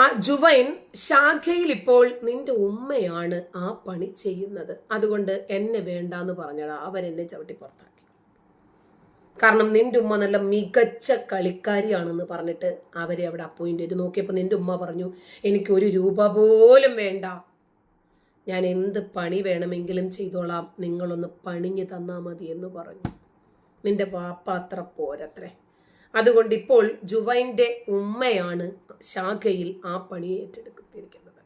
ആ ജുവൈൻ ശാഖയിൽ ഇപ്പോൾ നിന്റെ ഉമ്മയാണ് ആ പണി ചെയ്യുന്നത്. അതുകൊണ്ട് എന്നെ വേണ്ട എന്ന് പറഞ്ഞടാ അവരെന്നെ ചവിട്ടി പുറത്താക്കി. കാരണം നിന്റെ ഉമ്മ നല്ല മികച്ച കളിക്കാരിയാണെന്ന് പറഞ്ഞിട്ട് അവരെ അവിടെ അപ്പോയിന്റ് ചെയ്ത്. നോക്കിയപ്പോൾ നിന്റെ ഉമ്മ പറഞ്ഞു എനിക്ക് ഒരു രൂപ പോലും വേണ്ട. ഞാൻ എന്ത് പണി വേണമെങ്കിലും ചെയ്തോളാം. നിങ്ങളൊന്ന് പണിഞ്ഞു തന്നാൽ മതി എന്ന് പറഞ്ഞു. നിന്റെ വാപ്പ അത്ര പോരത്രേ. അതുകൊണ്ട് ഇപ്പോൾ ജുവൈന്റെ ഉമ്മയാണ് ശാഖയിൽ ആ പണി ഏറ്റെടുത്തിരിക്കുന്നത്.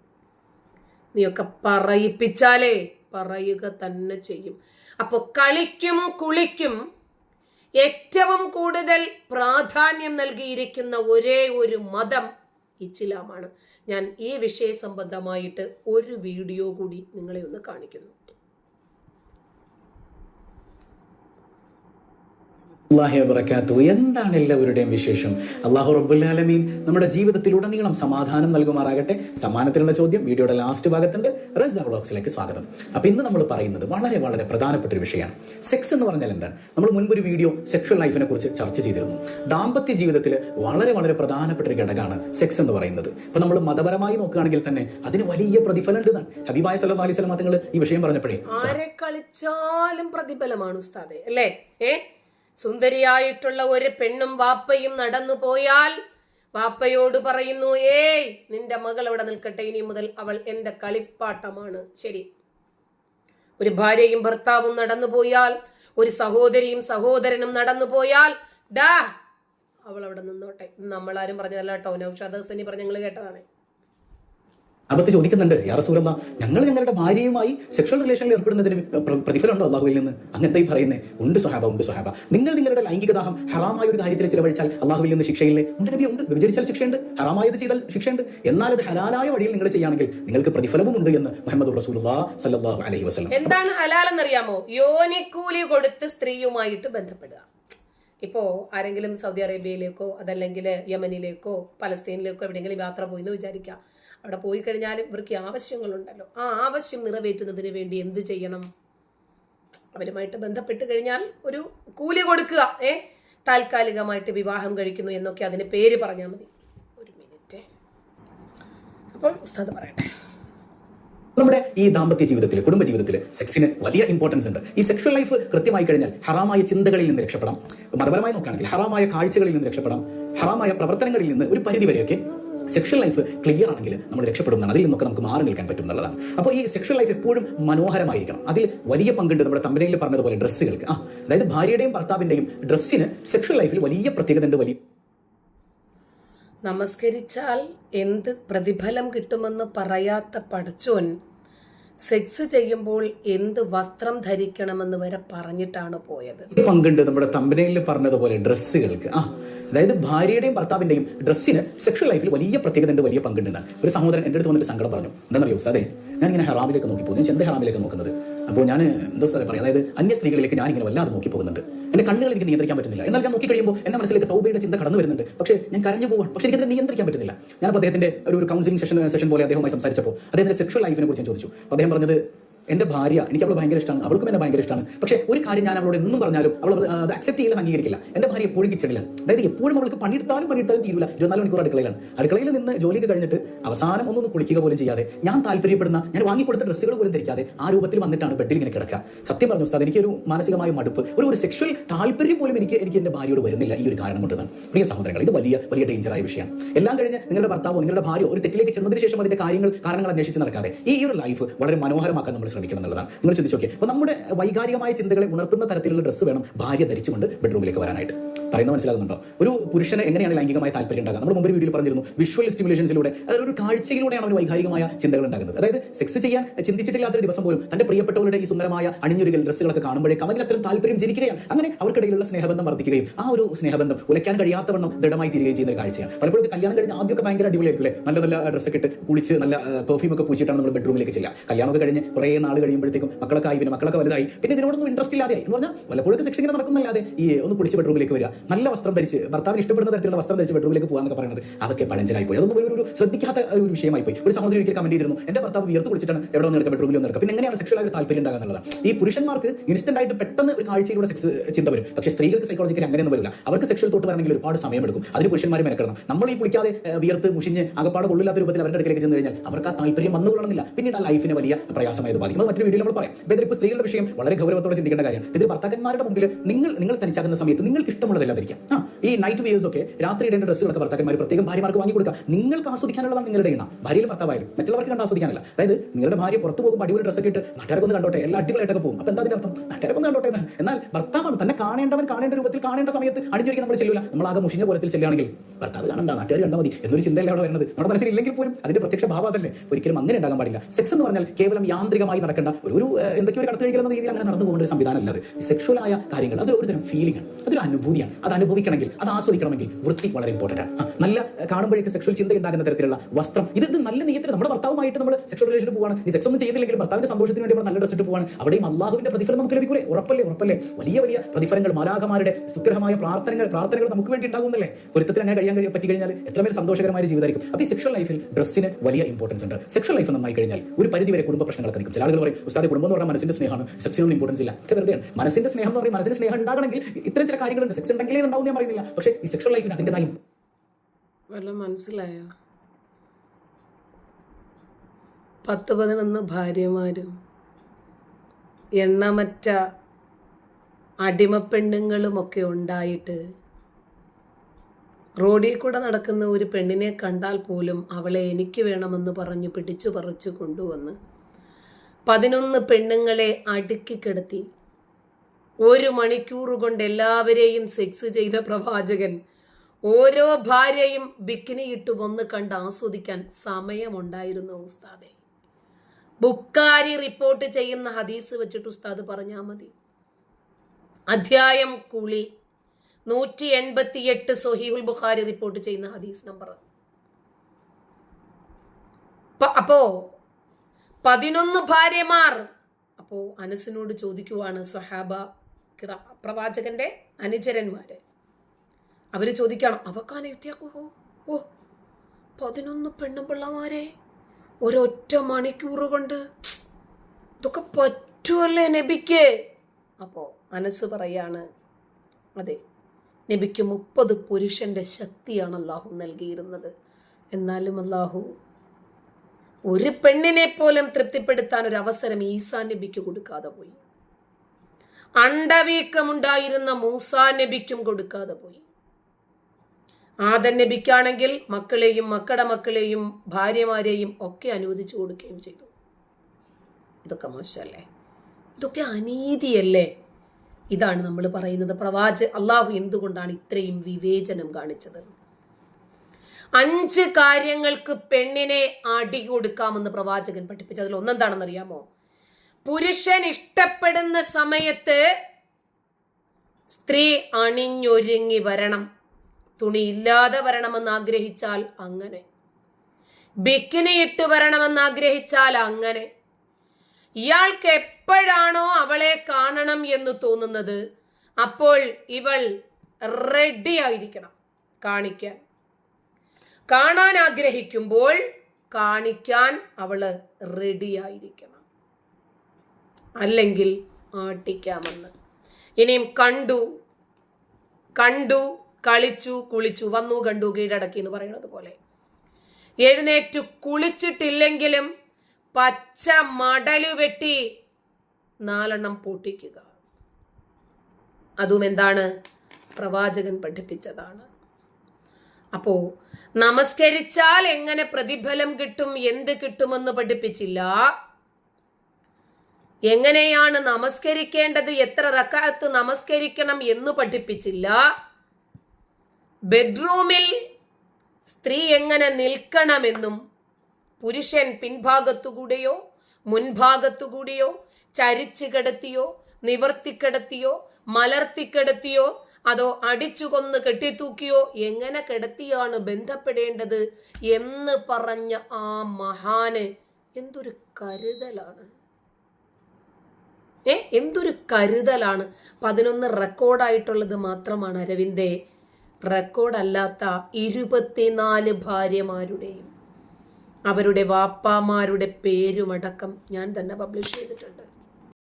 നീയൊക്കെ പറയിപ്പിച്ചാലേ പറയുക തന്നെ ചെയ്യും. അപ്പോൾ കളിക്കും കുളിക്കും ഏറ്റവും കൂടുതൽ പ്രാധാന്യം നൽകിയിരിക്കുന്ന ഒരേ ഒരു മതം ഇച്ചിലാമാണ് ഞാൻ ഈ വിഷയ സംബന്ധമായിട്ട് ഒരു വീഡിയോ കൂടി നിങ്ങളെ ഒന്ന് കാണിക്കുന്നു. അള്ളാഹി വബറക്കാത്തു എന്താണ് എല്ലാവരുടെയും വിശേഷം? അള്ളാഹു റബ്ബുല്ലാലമീൻ നമ്മുടെ ജീവിതത്തിലുടനീളം സമാധാനം നൽകുമാറാകട്ടെ. സമ്മാനത്തിനുള്ള ചോദ്യം വീഡിയോയുടെ ലാസ്റ്റ് ഭാഗത്തുണ്ട്. റസ വ്ളോഗ്സിലേക്ക് സ്വാഗതം. അപ്പോൾ ഇന്ന് നമ്മൾ പറയുന്നത് വളരെ വളരെ പ്രധാനപ്പെട്ട ഒരു വിഷയമാണ്. സെക്സ് എന്ന് പറഞ്ഞാൽ എന്താണ് നമ്മൾ മുൻപൊരു വീഡിയോ സെക്ഷൽ ലൈഫിനെ കുറിച്ച് ചർച്ച ചെയ്തിരുന്നു. ദാമ്പത്യ ജീവിതത്തിൽ വളരെ വളരെ പ്രധാനപ്പെട്ട ഒരു ഘടകമാണ് സെക്സ് എന്ന് പറയുന്നത്. ഇപ്പം നമ്മൾ മതപരമായി നോക്കുകയാണെങ്കിൽ തന്നെ അതിന് വലിയ പ്രതിഫലം ഉണ്ട് എന്നാണ്. ഹബീബായ സല്ലാ അലൈഹി സ്വലം തങ്ങൾ ഈ വിഷയം പറഞ്ഞപ്പോഴേ പ്രതിഫലമാണ് അല്ലേ? സുന്ദരിയായിട്ടുള്ള ഒരു പെണ്ണും വാപ്പയും നടന്നു പോയാൽ വാപ്പയോട് പറയുന്നു ഏയ് നിന്റെ മകൾ അവിടെ നിൽക്കട്ടെ. ഇനി മുതൽ അവൾ എന്റെ കളിപ്പാട്ടമാണ്. ശരി. ഒരു ഭാര്യയും ഭർത്താവും നടന്നു പോയാൽ ഒരു സഹോദരിയും സഹോദരനും നടന്നു പോയാൽ ഡാ അവൾ അവിടെ നിന്നോട്ടെ. നമ്മളാരും പറഞ്ഞതല്ല കേട്ടോ. നൌഷാദ് ഹസനി പറഞ്ഞ നിങ്ങൾ കേട്ടതാണ്. അബത്ത് ചോദിക്കുന്നുണ്ട് യാ റസൂലല്ല ഞങ്ങൾ ഞങ്ങളുടെ ഭാര്യയുമായി സെക്ഷൽ റിലേഷനിൽ ഏർപ്പെടുന്നതിന് പ്ര- പ്രതിഫലമുണ്ടോ അള്ളാഹുവിൽ നിന്ന്? അങ്ങനത്തെ ഈ പറയുന്നത് ഉണ്ട് സ്വഹാബ ഉണ്ട് സ്വഹാബ. നിങ്ങൾ നിങ്ങളുടെ ലൈംഗിക ദാഹം ഹറാമായ ഒരു കാര്യത്തിൽ ചിലവഴിച്ചാൽ അള്ളാഹുവിൽ നിന്ന് ശിക്ഷയില്ലേ? ഉണ്ട് നബി ഉണ്ട് വിഭജിച്ചാൽ ശിക്ഷയുണ്ട് ഹറാമായത് ചെയ്താൽ ശിക്ഷയുണ്ട്. എന്നാൽ അത് ഹലാലായ വഴിയിൽ നിങ്ങൾ ചെയ്യുകയാണെങ്കിൽ നിങ്ങൾക്ക് പ്രതിഫലവും ഉണ്ട് എന്ന് മുഹമ്മദ് റസൂലുള്ളാ സല്ലല്ലാഹു അലൈഹി വസല്ലം. എന്താണ് ഹലാൽ എന്നറിയാമോ യോനിക്കൂലി കൊടുത്ത് സ്ത്രീയുമായിട്ട് ബന്ധപ്പെടുക. ഇപ്പോ ആരെങ്കിലും സൗദി അറേബ്യയിലേക്കോ അതല്ലെങ്കിൽ യമനിലേക്കോ പലസ്തീനിലേക്കോ എവിടെയെങ്കിലും യാത്ര പോയി എന്ന് വിചാരിക്കാം അവിടെ പോയി കഴിഞ്ഞാൽ ഇവർക്ക് ആവശ്യങ്ങളുണ്ടല്ലോ. ആ ആവശ്യം നിറവേറ്റുന്നതിന് വേണ്ടി എന്ത് ചെയ്യണം? അവരുമായിട്ട് ബന്ധപ്പെട്ട് കഴിഞ്ഞാൽ ഒരു കൂലി കൊടുക്കുക ഏ? താൽക്കാലികമായിട്ട് വിവാഹം കഴിക്കുന്നു എന്നൊക്കെ അതിന് പേര് പറഞ്ഞാൽ മതി. ഒരു മിനിറ്റ്. അപ്പോൾ ഉസ്താദ് പറയട്ടെ. നമ്മുടെ ഈ ദാമ്പത്യ ജീവിതത്തിൽ കുടുംബ ജീവിതത്തിൽ സെക്സിന് വലിയ ഇമ്പോർട്ടൻസ് ഉണ്ട്. ഈ സെക്ഷൽ ലൈഫ് കൃത്യമായി കഴിഞ്ഞാൽ ഹറാമായ ചിന്തകളിൽ നിന്ന് രക്ഷപ്പെടാം. മതപരമായി നോക്കുകയാണെങ്കിൽ ഹറാമായ കാഴ്ചകളിൽ നിന്ന് രക്ഷപ്പെടാം. ഹറാമായ പ്രവർത്തനങ്ങളിൽ നിന്ന് ഒരു പരിധി വരെയൊക്കെ സെക്ഷൽ ലൈഫ് ക്ലിയർ ആണെങ്കിൽ നമ്മൾ രക്ഷപ്പെടുന്നതാണ്. അതിൽ നിന്നൊക്കെ നമുക്ക് മാറി നിൽക്കാൻ പറ്റും എന്നുള്ളതാണ്. അപ്പോൾ ഈ സെക്ഷൽ ലൈഫ് എപ്പോഴും മനോഹരമായിരിക്കണം. അതിൽ വലിയ പങ്കുണ്ട് നമ്മുടെ തമ്പനയിൽ പറഞ്ഞതുപോലെ ഡ്രസ്സുകൾക്ക്. ആ അതായത് ഭാര്യയുടെയും ഭർത്താവിന്റെയും ഡ്രസ്സിന് സെക്ഷൽ ലൈഫിൽ വലിയ പ്രത്യേകത ഉണ്ട് വലിയ നമസ്കരിച്ചാൽ എന്ത് പ്രതിഫലം കിട്ടുമെന്ന് പറയാത്ത പടച്ചോൻ സെക്സ് ചെയ്യുമ്പോൾ എന്ത് വസ്ത്രം ധരിക്കണമെന്ന് വരെ പറഞ്ഞിട്ടാണ് പോയത്. പങ്കുണ്ട് നമ്മുടെ തമ്പനയിൽ പറഞ്ഞതുപോലെ ഡ്രസ്സുകൾക്ക്. ആ അതായത് ഭാര്യയുടെയും ഭർത്താവിന്റെയും ഡ്രസ്സിന് സെക്ഷൽ ലൈഫിൽ വലിയ പ്രത്യേകത വലിയ പങ്കുണ്ടെന്ന് ഒരു സഹോദരൻ എന്റെ അടുത്ത് വന്നിട്ട് സങ്കടം പറഞ്ഞു. എന്താണെന്നറിയോ സാറേ ഞാൻ ഇങ്ങനെ ഹറാമിലേക്ക് നോക്കി പോകുന്നു ഞാൻ എന്ത് ഹറാമിലേക്ക് നോക്കുന്നത്? അപ്പോൾ ഞാൻ എന്തോ സാറേ പറയാം? അതായത് അന്യ സ്ത്രീകളിലേക്ക് ഞാൻ ഇങ്ങനെ വല്ലാതെ നോക്കി പോകുന്നുണ്ട് എന്റെ കണ്ണുകൾ എനിക്ക് നിയന്ത്രിക്കാൻ പറ്റുന്നില്ല. എന്നാൽ ഞാൻ നോക്കി കഴിയുമ്പോൾ എന്റെ മനസ്സിലേക്ക് തൗബയുടെ ചിന്ത കടന്നു വരുന്നുണ്ട്. പക്ഷേ ഞാൻ കരഞ്ഞു പോവാണ്. പക്ഷേ എനിക്കതിനെ നിയന്ത്രിക്കാൻ പറ്റുന്നില്ല. ഞാൻ അപ്പോൾ അദ്ദേഹത്തിന്റെ ഒരു കൗൺസിലിംഗ് സെഷൻ സെഷൻ പോലെ അദ്ദേഹവുമായി സംസാരിച്ചപ്പോൾ അദ്ദേഹത്തിന്റെ സെക്ഷൽ ലൈഫിനെ കുറിച്ച് ചോദിച്ചു. അദ്ദേഹം പറഞ്ഞത് എന്റെ ഭാര്യ എനിക്ക് അവൾ ഭയങ്കര ഇഷ്ടമാണ്. അവൾക്കും എന്നെ ഭയങ്കര ഇഷ്ടമാണ്. പക്ഷേ ഒരു കാര്യം ഞാൻ അവളോട് എന്നും പറഞ്ഞാലും അവൾ അത് അക്സെപ്റ്റ് ചെയ്യില്ല അംഗീകരിക്കില്ല. എന്റെ ഭാര്യ എപ്പോഴും കിച്ചണിലാണ്. അതായത് എപ്പോഴും അവൾക്ക് പണിയെടുത്താലും പണിയെടുത്താലും തീരില്ല ഇരുപത്തിനാല് മണിക്കൂർ അടുക്കളയിലാണ്. അടുക്കളയിൽ നിന്ന് ജോലിക്ക് കഴിഞ്ഞിട്ട് അവസാനം ഒന്നും കുളിക്കുക പോലും ചെയ്യാതെ ഞാൻ താല്പര്യപ്പെടുന്ന ഞാൻ വാങ്ങിക്കൊടുത്ത ഡ്രസ്സുകൾ പോലും ധരിക്കാതെ ആ രൂപത്തിൽ വന്നിട്ടാണ് ബെഡിൽ ഇങ്ങനെ കിടക്കുക. സത്യം പറഞ്ഞു സാർ എനിക്കൊരു മാനസികമായ മടുപ്പ് ഒരു ഒരു സെക്ഷൽ താല്പര്യം പോലും എനിക്ക് എനിക്ക് എന്റെ ഭാര്യയോട് വരുന്നില്ല ഈ ഒരു കാരണം കൊണ്ടാണ് പ്രിയ സഹോദരങ്ങൾ ഇത് വലിയ വലിയ ഡേഞ്ചറായ വിഷയമാണ്. എല്ലാം കഴിഞ്ഞ് നിങ്ങളുടെ ഭർത്താവോ നിങ്ങളുടെ ഭാര്യയോ ഒരു തെറ്റിലേക്ക് ചെന്നതിന് ശേഷം അതിന്റെ കാര്യങ്ങൾ കാരണങ്ങൾ അന്വേഷിച്ച് നടക്കാതെ ഈ ഒരു ലൈഫ് വളരെ മനോഹരമാക്കാൻ നമ്മൾ ശ്രമിക്കണം എന്നുള്ളതാണ് നിങ്ങൾ ചിന്തിച്ചു നോക്കിയേ. അപ്പോൾ നമ്മുടെ വൈകാരികമായ ചിന്തകളെ ഉണർത്തുന്ന തരത്തിലുള്ള ഡ്രസ്സ് വേണം ഭാര്യ ധരിച്ചുകൊണ്ട് ബെഡ്റൂമിലേക്ക് വരാനായിട്ട്. പറയുന്നത് മനസ്സിലാകുന്നുണ്ടോ? ഒരു പുരുഷന് എങ്ങനെയാണ് ലൈംഗികമായ താല്പര്യം ഉണ്ടാകുക? നമ്മൾ മുമ്പ് വീഡിയോയിൽ പറഞ്ഞിരുന്നു വിഷ്വൽ സ്റ്റിമുലേഷൻസിലൂടെ അതായത് ഒരു കാഴ്ചയിലൂടെയാണ് അവന് വൈകാരികമായ ചിന്തകൾ ഉണ്ടാകുന്നത്. അതായത് സെക്സ് ചെയ്യാൻ ചിന്തിച്ചിട്ടില്ലാത്തൊരു ദിവസം പോലും തന്റെ പ്രിയപ്പെട്ടവരുടെ ഈ സുന്ദരമായ അണിഞ്ഞൊരുകൾ ഡ്രസ്സുകളൊക്കെ കാണുമ്പോഴേക്കും അവരിൽ അത്തരം താല്പര്യം ജനിക്കുകയാണ്. അങ്ങനെ അവർക്കിടയിലുള്ള സ്നേഹബന്ധം വർദ്ധിക്കുകയും ആ ഒരു സ്നേഹബന്ധം ഉലയ്ക്കാൻ കഴിയാത്തവണ്ണം ദൃഢമായി തീരുകയും ചെയ്യുന്ന ഒരു കാഴ്ചയാണ്. പലപ്പോഴും കല്യാണം കഴിഞ്ഞ് ആദ്യമൊക്കെ ഭയങ്കര അടിപൊളിയായിരിക്കും നല്ല നല്ല ഡ്രസ്സൊക്കെ ഇട്ട് കുളിച്ച് നല്ല പെർഫ്യൂം ഒക്കെ പൂച്ചിട്ടാണ് നമ്മൾ ബെഡ്റൂമിലേക്ക് ചെല്ലുക. കല്യാണമൊക്കെ കഴിഞ്ഞ് കുറേ നാൾ കഴിയുമ്പോഴത്തേക്കും മക്കളൊക്കെ ആയി പിന്നെ മക്കളൊക്കെ വലുതായി പിന്നെ ഇതിനോടൊന്നും ഇൻട്രസ്റ്റ് ഇല്ലാതെ എന്ന് പറഞ്ഞാൽ പലപ്പോഴും സെക്ഷൻ ഇങ്ങനെ നടക്കുന്നല്ലാതെ ഈ ഒന്ന് കുളിച്ച് ബെഡ്റൂമിലേക്ക് വരിക. നല്ല വസ്ത്രം ധരിച്ച് ഭർത്താവിന് ഇഷ്ടപ്പെടുന്ന തരത്തിലുള്ള വസ്ത്രം ധരിച്ച് ബെഡ്റൂമിലേക്ക് പോകാന്നൊക്കെ പറയുന്നത് അതൊക്കെ പഴഞ്ചനായി പോയി. അതൊന്നും ഒരു ശ്രദ്ധിക്കാത്ത ഒരു വിഷയമായി പോയി. ഒരു സഹോദരി ഒരിക്കൽ കമന്റ് ചെയ്തിരുന്നു എന്റെ ഭർത്താവ് വിയർത്ത് കുളിച്ചിട്ടാണ് എവിടെ നിന്ന് എടുക്കുക ബെഡ്റൂമിൽ ഒന്ന് പിന്നെ എങ്ങനെയാണ് സെക്ഷൽ ആയ താല്പര്യം ഉണ്ടാകുക എന്നുള്ളതാണ്. ഈ പുരുഷന്മാർക്ക് ഇൻസ്റ്റന്റ് ആയിട്ട് പെട്ടെന്ന് ഒരു കാഴ്ചയിലൂടെ സെക്സ് ചിന്ത വരും. പക്ഷേ സ്ത്രീകൾക്ക് സൈക്കോളജിക്കൽ അങ്ങനെയൊന്നും വരില്ല. അവർക്ക് സെക്ഷൽ തോട്ട് വരണമെങ്കിൽ ഒരുപാട് സമയമെടുക്കും. അതിന് പുരുഷന്മാർ മെനക്കണം നമ്മൾ ഈ കുളിക്കാതെ വിയർത്ത് മുഷിഞ്ഞ് അകപ്പാട് കൊള്ളില്ലാത്ത രൂപത്തിൽ അവരുടെ അടുക്കലേക്ക് ചെന്ന് കഴിഞ്ഞാൽ അവർക്ക് ആ താല്പര്യം വന്നുകൊള്ളണമെന്നില്ല പിന്നീട് ആ ലൈഫിനെ വലിയ പ്രയാസമായത് ബാധിക്കും. മറ്റൊരു വീഡിയോ നമ്മൾ പറയാം. ഇപ്പോൾ ഇപ്പോൾ സ്ത്രീകളുടെ വിഷയം വളരെ ഗൗരവത്തോടെ ചിന്തിക്കേണ്ട കാര്യമാണ്. ഇത് ഭർത്താക്കന്മാരുടെ മുമ്പിൽ നിങ്ങൾ നിങ്ങൾ തനിച്ചാകുന്ന സമയത്ത് നിങ്ങൾക്ക് ഇഷ്ടമുള്ളതെല്ലാം ധരിക്കാം ആ ഈ നൈറ്റ് വിയേഴ്സ് ഒക്കെ രാത്രി ഇടേണ്ട ഡ്രസ്സുകളൊക്കെ ഭർത്താക്കന്മാർ പ്രത്യേകം ഭാര്യമാർക്ക് വാങ്ങി കൊടുക്കുക നിങ്ങൾക്ക് ആസ്വദിക്കാനുള്ളതാണ് നിങ്ങളുടെ എണ്ണ. ഭാര്യയിൽ ഭർത്താവായാലും മറ്റുള്ളവർക്ക് കണ്ട് ആസ്വദിക്കാനല്ല. അതായത് നിങ്ങളുടെ ഭാര്യ പുറത്ത് പോകുമ്പോൾ അടിപൊളി ഡ്രസ്സൊക്കെ ഇട്ട് നാട്ടുകാരൊക്കെ ഒന്ന് കണ്ടോട്ടെ എല്ലാം അടിപൊളിയായിട്ടൊക്കെ പോകും. അപ്പോൾ എന്താ അതിന്റെ അർത്ഥം? നാട്ടുകാരൊക്കെ ഒന്ന് കണ്ടോട്ടെ എന്നാൽ ഭർത്താവാണ് തന്നെ കാണേണ്ടവൻ കാണേണ്ട രൂപത്തിൽ കാണേണ്ട സമയത്ത് അണിഞ്ഞൊരിക്കൽ നമ്മൾ ചെല്ലില്ല നമ്മൾ ആകെ മുഷിഞ്ഞ പോലത്തിൽ ചെല്ലുകയാണെങ്കിൽ ഭർത്താവ് കാണണ്ട നാട്ടുകാർ കണ്ടാൽ മതി. എന്നൊരു ചിന്തയല്ല അവിടെ വരുന്നത്. നമ്മുടെ മനസ്സിൽ ഇല്ലെങ്കിൽ പോലും അതിന്റെ പ്രത്യക്ഷ ഭാവം അതല്ലേ. ഒരിക്കലും അങ്ങനെ ഉണ്ടാകാൻ പാടില്ല. സെക്സ് എന്ന് പറഞ്ഞാൽ കേവലം യാന്ത്രികമായി നടക്കേണ്ട ഒരു എന്തൊക്കെയോ ഒരു കടത്ത് എന്ന രീതിയിൽ അങ്ങനെ നടന്നു പോകേണ്ട ഒരു സംവിധാനം അല്ലാതെ സെക്ഷൽ ആയ കാര്യങ്ങൾ അതൊരു തരം ഫീലിംഗ് അതൊരു അനുഭൂതിയാണ്. അത് അനുഭവിക്കണമെങ്കിൽ അത് ആസ്വദിക്കണമെങ്കിൽ വൃത്തി വളരെ ഇമ്പോർട്ടന്റ് ആണ്. നല്ല കാണുമ്പോഴേക്ക് സെക്ഷൽ ചിന്ത ഉണ്ടാകുന്ന തരത്തിലുള്ള വസ്ത്രം. ഇത് നല്ല നീയത്തിന് നമ്മുടെ ഭർത്താവുമായിട്ട് നമ്മൾ സെക്ഷൽ റിലേഷൻ പോവാണ്. ഈ സെക്സ് ഒന്നും ചെയ്തില്ലെങ്കിലും ഭർത്താവിന്റെ സന്തോഷത്തിന് വേണ്ടി നമ്മൾ നല്ല ഡ്രസ് ഇട്ട് പോവാണ്. അവിടെയും അള്ളാഹുവിന്റെ പ്രതിഫലം നമുക്ക് ലഭിക്കൂലേ? ഉറപ്പല്ലേ ഉറപ്പല്ലേ? വലിയ വലിയ പ്രതിഫലങ്ങൾ മാലാഖമാരുടെ സുഗ്രഹമായ പ്രാർത്ഥനകൾ പ്രാർത്ഥനകൾ നമുക്ക് വേണ്ടി ഉണ്ടാകുന്നല്ലേ? പൊരുത്തത്തിൽ അങ്ങനെ കഴിയാൻ കഴിയാൻ പറ്റി കഴിഞ്ഞാൽ എത്രമേൽ സന്തോഷകരമായ ജീവിതമായിരിക്കും. അപ്പോൾ ഈ സെക്ഷൽ ലൈഫിൽ ഡ്രസ്സിന് വലിയ ഇമ്പോർട്ടൻസ് ഉണ്ട്. സെക്ഷൽ ലൈഫ് നന്നായി കഴിഞ്ഞാൽ ഒരു പരിധി വരെ കുടുംബ പ്രശ്നങ്ങളൊക്കെ നിൽക്കും. ചില ആളുകൾ പറയും ഉസ്താദ് കുടുംബം എന്ന് പറഞ്ഞാൽ മനസ്സിന്റെ സ്നേഹമാണ്. സെക്സിനൊന്നും ഇമ്പോർട്ടൻസ് ഇല്ല. വെറുതെയാണ്. മനസ്സിന്റെ സ്നേഹം എന്ന് പറയും മനസ്സിന്റെ സ്നേഹം ഉണ്ടാകണമെങ്കിൽ ഇത്തരം ചില കാര്യങ്ങളുണ്ട്. സെക്സ് ഇത് ഉണ്ടാവും ഞാൻ പറയുന്നില്ല. പക്ഷേ ഈ സെക്ഷൽ ലൈഫിന് അതിന്റെതായും വല്ല മനസ്സിലായോ? പത്ത് പതിനൊന്ന് ഭാര്യമാരും എണ്ണമറ്റ അടിമപ്പെണ്ണുങ്ങളുമൊക്കെ ഉണ്ടായിട്ട് റോഡിൽ കൂടെ നടക്കുന്ന ഒരു പെണ്ണിനെ കണ്ടാൽ പോലും അവളെ എനിക്ക് വേണമെന്ന് പറഞ്ഞ് പിടിച്ചു പറിച്ചു കൊണ്ടുവന്ന് പതിനൊന്ന് പെണ്ണുങ്ങളെ അടുക്കിക്കിടത്തി ഒരു മണിക്കൂർ കൊണ്ട് എല്ലാവരെയും സെക്സ് ചെയ്ത പ്രവാചകൻ ഓരോ ഭാര്യയും ബിക്കിനി ഇട്ട് വന്ന് കണ്ട് ആസ്വദിക്കാൻ സമയമുണ്ടായിരുന്നു ഉസ്താദെ. ബുക്കാരി റിപ്പോർട്ട് ചെയ്യുന്ന ഹദീസ് വെച്ചിട്ട് ഉസ്താദ് പറഞ്ഞാൽ മതി. അധ്യായം കുളി. നൂറ്റി എൺപത്തി എട്ട് സൊഹീഹുൽ ബുഖാരി റിപ്പോർട്ട് ചെയ്യുന്ന ഹദീസ് നമ്പർ അപ്പോ പതിനൊന്ന് ഭാര്യമാർ അപ്പോ അനസിനോട് ചോദിക്കുവാണ് സ്വഹാബ കിറ- പ്രവാചകന്റെ അനുചരന്മാര്. അവർ ചോദിക്കണം അവക്കാനെ കിട്ടിയാക്കോ ഓ പതിനൊന്ന് പെണ്ണുപിള്ളമാരെ ഒരൊറ്റ മണിക്കൂർ കൊണ്ട് ഇതൊക്കെ പറ്റുമല്ലേ നബിക്ക്? അപ്പോ അനസ് പറയാണ് അതെ നബിക്ക് മുപ്പത് പുരുഷന്റെ ശക്തിയാണ് അള്ളാഹു നൽകിയിരുന്നത്. എന്നാലും അള്ളാഹു ഒരു പെണ്ണിനെ പോലും തൃപ്തിപ്പെടുത്താൻ ഒരു അവസരം ഈസാ നബിക്ക് കൊടുക്കാതെ പോയി. അണ്ടവീക്കമുണ്ടായിരുന്ന മൂസാ നബിക്കും കൊടുക്കാതെ പോയി. ആദൻ നബിക്കാണെങ്കിൽ മക്കളെയും മക്കളുടെ മക്കളെയും ഭാര്യമാരെയും ഒക്കെ അനുവദിച്ചു കൊടുക്കുകയും ചെയ്തു. ഇതൊക്കെ മോശമല്ലേ? ഇതൊക്കെ അനീതിയല്ലേ? ഇതാണ് നമ്മൾ പറയുന്നത് പ്രവാച അള്ളാഹു എന്തുകൊണ്ടാണ് ഇത്രയും വിവേചനം കാണിച്ചത്? അഞ്ച് കാര്യങ്ങൾക്ക് പെണ്ണിനെ അടി കൊടുക്കാമെന്ന് പ്രവാചകൻ പഠിപ്പിച്ചു അതിൽ ഒന്നെന്താണെന്ന് അറിയാമോ പുരുഷൻ ഇഷ്ടപ്പെടുന്ന സമയത്ത് സ്ത്രീ അണിഞ്ഞൊരുങ്ങി വരണം. തുണി ഇല്ലാതെ വരണമെന്ന് ആഗ്രഹിച്ചാൽ അങ്ങനെ. ബിക്കിനി ഇട്ട് വരണമെന്ന് ആഗ്രഹിച്ചാൽ അങ്ങനെ. ഇയാൾക്ക് എപ്പോഴാണോ അവളെ കാണണം എന്ന് തോന്നുന്നത് അപ്പോൾ ഇവൾ റെഡി ആയിരിക്കണം കാണിക്കാൻ. കാണാൻ ആഗ്രഹിക്കുമ്പോൾ കാണിക്കാൻ അവൾ റെഡി ആയിരിക്കണം. അല്ലെങ്കിൽ ആട്ടിക്കാമെന്ന്. ഇനിയും കണ്ടു കണ്ടു കളിച്ചു കുളിച്ചു വന്നു കണ്ടു കീഴടക്കി എന്ന് പറയുന്നത് പോലെ. എഴുന്നേറ്റു കുളിച്ചിട്ടില്ലെങ്കിലും പച്ച മടലു വെട്ടി നാലെണ്ണം പൊട്ടിക്കുക. അതും എന്താണ്? പ്രവാചകൻ പഠിപ്പിച്ചതാണ്. അപ്പോ നമസ്കരിച്ചാൽ എങ്ങനെ പ്രതിഫലം കിട്ടും എന്ത് കിട്ടുമെന്ന് പഠിപ്പിച്ചില്ല. എങ്ങനെയാണ് നമസ്കരിക്കേണ്ടത്? എത്ര റക്കാത്ത് നമസ്കരിക്കണം എന്ന് പഠിപ്പിച്ചില്ല. ബെഡ്റൂമിൽ സ്ത്രീ എങ്ങനെ നിൽക്കണമെന്നും പുരുഷൻ പിൻഭാഗത്തുകൂടെയോ മുൻഭാഗത്തുകൂടിയോ ചരിച്ചു കിടത്തിയോ നിവർത്തിക്കിടത്തിയോ മലർത്തിക്കിടത്തിയോ അതോ അടിച്ചു കൊന്ന് കെട്ടിത്തൂക്കിയോ എങ്ങനെ കിടത്തിയാണ് ബന്ധപ്പെടേണ്ടത് എന്ന് പറഞ്ഞ ആ മഹാന് എന്തൊരു കരുതലാണ്. ഏ എന്തൊരു കരുതലാണ്. പതിനൊന്ന് റെക്കോർഡായിട്ടുള്ളത് മാത്രമാണ് അരവിന്ദേ. റെക്കോർഡല്ലാത്ത ഇരുപത്തിനാല് ഭാര്യമാരുടെയും. അവരുടെ വാപ്പാമാരുടെ പേരുമടക്കം ഞാൻ തന്നെ പബ്ലിഷ് ചെയ്തിട്ടുണ്ട്.